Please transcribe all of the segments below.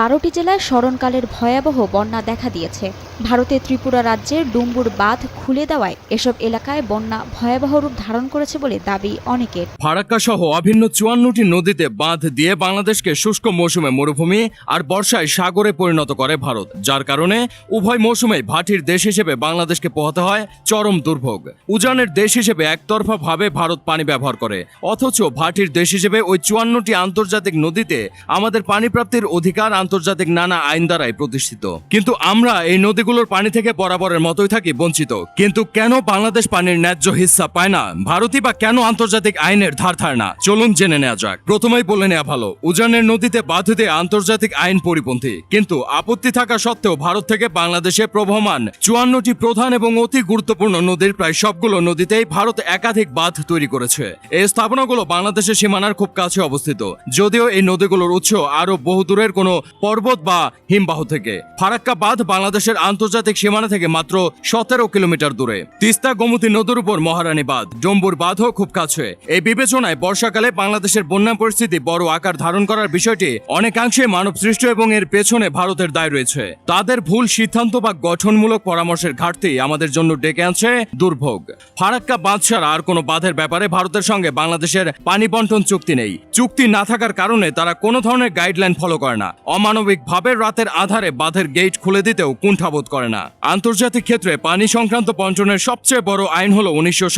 বারোটি জেলায় স্মরণকালের ভয়াবহ বন্যা দেখা দিয়েছে। ভারতের ত্রিপুরা রাজ্যের ডুম্বুর বাঁধ খুলে দেওয়ায় এসব এলাকায় বন্যা ভয়াবহ রূপ ধারণ করেছে বলে দাবি অনেকের। ফারাক্কা সহ অভিন্ন চুয়ান্নটি নদীতে বাঁধ দিয়ে বাংলাদেশকে শুষ্ক মৌসুমে মরুভূমি আর বর্ষায় সাগরে পরিণত করে ভারত, যার কারণে উভয় মৌসুমে ভাটির দেশ হিসেবে বাংলাদেশকে পোহাতে হয় চরম দুর্ভোগ। উজানের দেশ হিসেবে একতরফা ভাবে ভারত পানি ব্যবহার করে, অথচ ভাটির দেশ হিসেবে ওই চুয়ান্নটি আন্তর্জাতিক নদীতে আমাদের পানি প্রাপ্তির অধিকার আন্তর্জাতিক নানা আইন দ্বারাই প্রতিষ্ঠিত। কিন্তু আমরা এই নদীগুলোর পানি থেকে বরাবরের মতোই থাকি, বঞ্চিত। কিন্তু কেন বাংলাদেশ পানির ন্যায্য হিস্সা পায় না? ভারতই বা কেন আন্তর্জাতিক আইনের ধার ধার না? চলুন জেনে নেওয়া যাক। প্রথমেই বলে নেওয়া ভালো, উজানের নদীতে বাধিতে আন্তর্জাতিক আইন পরিপন্থী। কিন্তু আপত্তি থাকা সত্ত্বেও ভারত থেকে বাংলাদেশে প্রবহমান চুয়ান্নটি প্রধান এবং অতি গুরুত্বপূর্ণ নদীর প্রায় সবগুলো নদীতেই ভারত একাধিক বাঁধ তৈরি করেছে। এই স্থাপনাগুলো বাংলাদেশের সীমানার খুব কাছে অবস্থিত। যদিও এই নদীগুলোর উৎস আরও বহুদূরের কোনো পর্বত বা হিমবাহ থেকে। ফারাক্কা বাঁধ বাংলাদেশের আন্তর্জাতিক সীমানা থেকে মাত্র সতেরো কিলোমিটার দূরে। তিস্তা গোমতী নদীর উপর মহারানী বাঁধ ডম্বুর বাঁধও খুব কাছে। এই বিবেচনায় বর্ষাকালে বাংলাদেশের বন্যা পরিস্থিতি বড় আকার ধারণ করার বিষয়টি অনেকাংশে মানব সৃষ্ট এবং এর পেছনে ভারতের দায় রয়েছে। তাদের ভুল সিদ্ধান্ত বা গঠনমূলক পরামর্শের ঘাটতি আমাদের জন্য ডেকে আনছে দুর্ভোগ। ফারাক্কা বাঁধ ছাড়া আর কোনো বাঁধের ব্যাপারে ভারতের সঙ্গে বাংলাদেশের পানি বন্টন চুক্তি নেই। চুক্তি না থাকার কারণে তারা কোনো ধরনের গাইডলাইন ফলো করে না। অমানবিক ভাবে রাতের আধারে বাঁধের গেট খুলে দিতেও কুণ্ঠাবোধ করে না। আন্তর্জাতিক ক্ষেত্রে পানি সংক্রান্ত বন্টনের সবচেয়ে বড় আইন হলো উনিশশো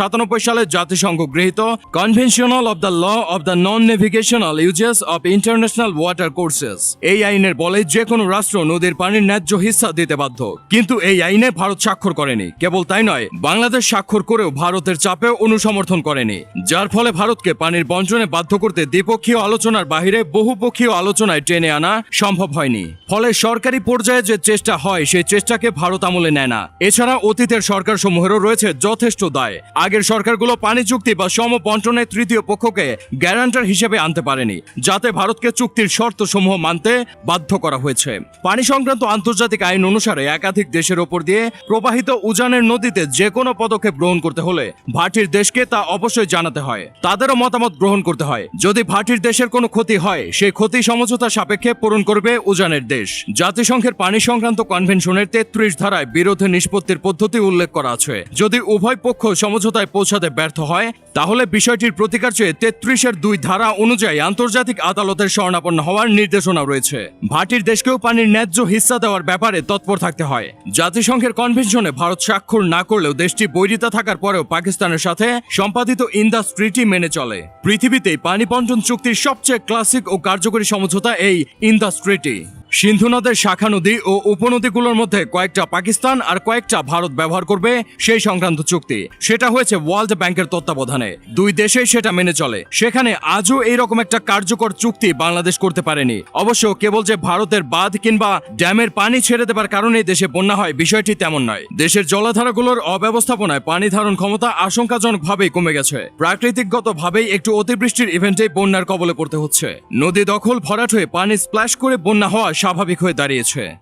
সালে জাতিসংঘ গৃহীত conventional of the law of the non navigational uses of international water courses এই আইনের বলে যে কোনো রাষ্ট্র নদীর পানির ন্যায্য হিস্সা দিতে বাধ্য। কিন্তু এই আইনে ভারত স্বাক্ষর করেনি। কেবল তাই নয়, বাংলাদেশ স্বাক্ষর করেও ভারতের চাপেও অনুসমর্থন করেনি। যার ফলে ভারতকে পানির বন্টনে বাধ্য করতে দ্বিপক্ষীয় আলোচনার বাহিরে বহুপক্ষীয় আলোচনায় টেনে আনা সম্ভব হয়নি। ফলে সরকারি পর্যায়ে যে চেষ্টা হয়, সেই চেষ্টাকে ভারত আমলে নেয় না। এছাড়া অতীতের সরকার সমূহেরও রয়েছে যথেষ্ট দায়। আগের সরকারগুলো পানি চুক্তি বা সম বন্টনে তৃতীয় পক্ষকে গ্যারান্টার হিসেবে আনতে পারেনি, যাতে ভারতকে চুক্তির শর্ত সমূহ মানতে বাধ্য করা হয়েছে। পানি সংক্রান্ত আন্তর্জাতিক আইন অনুসারে একাধিক দেশের ওপর দিয়ে প্রবাহিত উজানের নদীতে যে কোনো পদক্ষেপ গ্রহণ করতে হলে ভাটির দেশকে তা অবশ্যই জানাতে হয়। তাদেরও মতামত গ্রহণ করতে হয়। যদি ভাটির দেশের কোনো ক্ষতি হয়, সেই ক্ষতি সমঝোতা সাপেক্ষে পূরণ করবে উজানের দেশ। জাতিসংঘের পানি সংক্রান্ত কনভেনশনের তেত্রিশ ধারায় বিরোধী নিষ্পত্তির পদ্ধতি উল্লেখ করা আছে। যদি উভয় পক্ষ সমঝোতায় পৌঁছাতে ব্যর্থ হয়, তাহলে বিষয়টির প্রতিকার চেয়ে তেত্রিশের দুই ধারা অনুযায়ী আন্তর্জাতিক আদালতের শরণাপন্ন হওয়ার নির্দেশনা রয়েছে। ভাটির দেশকেও পানির ন্যায্য হিস্সা দেওয়ার ব্যাপারে তৎপর থাকতে হয়। জাতিসংঘের কনভেনশনে ভারত স্বাক্ষর না করলেও দেশটি বৈরিতা থাকার পরেও পাকিস্তানের সাথে সম্পাদিত ইন্দাস ট্রিটি মেনে চলে। পৃথিবীতে পানি বন্টন চুক্তির সবচেয়ে ক্লাসিক ও কার্যকরী সমঝোতা এই ইন্দাস ট্রিটি সিন্ধু নদের শাখা নদী ও উপনদীগুলোর মধ্যে কয়েকটা পাকিস্তান আর কয়েকটা ভারত ব্যবহার করবে সেই সংক্রান্ত চুক্তি। সেটা হয়েছে ওয়ার্ল্ড ব্যাংকের তত্ত্বাবধানে। দুই দেশেই সেটা মেনে চলে। সেখানে আজও এইরকম একটা কার্যকর চুক্তি বাংলাদেশ করতে পারেনি। অবশ্য কেবল যে ভারতের বাঁধ কিংবা ড্যামের পানি ছেড়ে দেবার কারণে দেশে বন্যা হয়, বিষয়টি তেমন নয়। দেশের জলাধারাগুলোর অব্যবস্থাপনায় পানি ধারণ ক্ষমতা আশঙ্কাজনকভাবেই কমে গেছে। প্রাকৃতিকগতভাবেই একটু অতিবৃষ্টির ইভেন্টে বন্যার কবলে পড়তে হচ্ছে। নদী দখল ভরাট হয়ে পানি স্প্ল্যাশ করে বন্যা হওয়া স্বাভাবিক হয়ে দাঁড়িয়েছে।